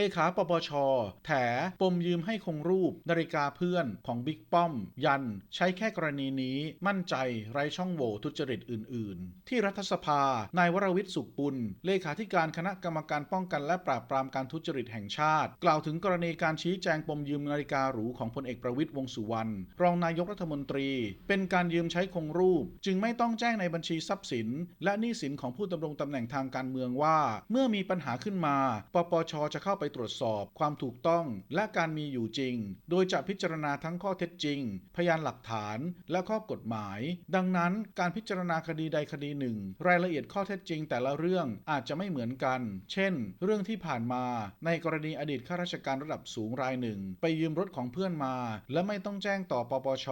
เลขาปปช แถ ปมยืมให้คงรูป นาฬิกาเพื่อนของบิ๊กป้อม ยัน ใช้แค่กรณีนี้มั่นใจไร้ช่องโหว่ทุจริตอื่น ๆ ที่รัฐสภา นายวรวิทย์สุขปุลเลขาธิการคณะกรรมการป้องกันและปราบปรามการทุจริตแห่งชาติ กล่าวถึงกรณีการชี้แจงปมยืมนาฬิกาหรูของพลเอกประวิตยวงสุวรรณรองนายกรัฐมนตรี เป็นการยืมใช้คงรูป จึงไม่ต้องแจ้งในบัญชีทรัพย์สิน และหนี้สินของผู้ดำรงตำแหน่งทางการเมืองว่า เมื่อมีปัญหาขึ้นมา ปปชจะเข้าไปตรวจสอบความถูกต้องและการมีอยู่จริง โดยจะพิจารณาทั้งข้อเท็จจริง พยานหลักฐาน และข้อกฎหมาย ดังนั้นการพิจารณาคดีใดคดีหนึ่ง รายละเอียดข้อเท็จจริงแต่ละเรื่องอาจจะไม่เหมือนกัน เช่น เรื่องที่ผ่านมาในกรณีอดีตข้าราชการระดับสูงรายหนึ่ง ไปยืมรถของเพื่อนมา และไม่ต้องแจ้งต่อปปช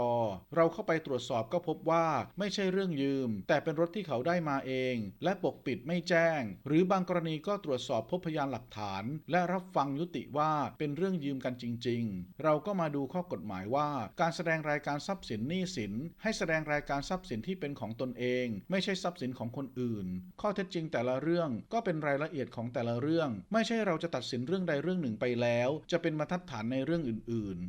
เราเข้าไปตรวจสอบก็พบว่าไม่ใช่เรื่องยืม แต่เป็นรถที่เขาได้มาเอง และปกปิดไม่แจ้ง หรือบางกรณีก็ตรวจสอบพบพยานหลักฐาน และรับฟังยุติว่าเป็นเรื่องยืมกันจริง ๆ เราก็มาดูข้อกฎหมายว่า การแสดงรายการทรัพย์สินหนี้สิน ให้แสดงรายการทรัพย์สินที่เป็นของตนเอง ไม่ใช่ทรัพย์สินของคนอื่น ข้อเท็จจริงแต่ละเรื่องก็เป็นรายละเอียดของแต่ละเรื่อง ไม่ใช่เราจะตัดสินเรื่องใดเรื่องหนึ่งไปแล้ว จะเป็นบรรทัดฐานในเรื่องอื่น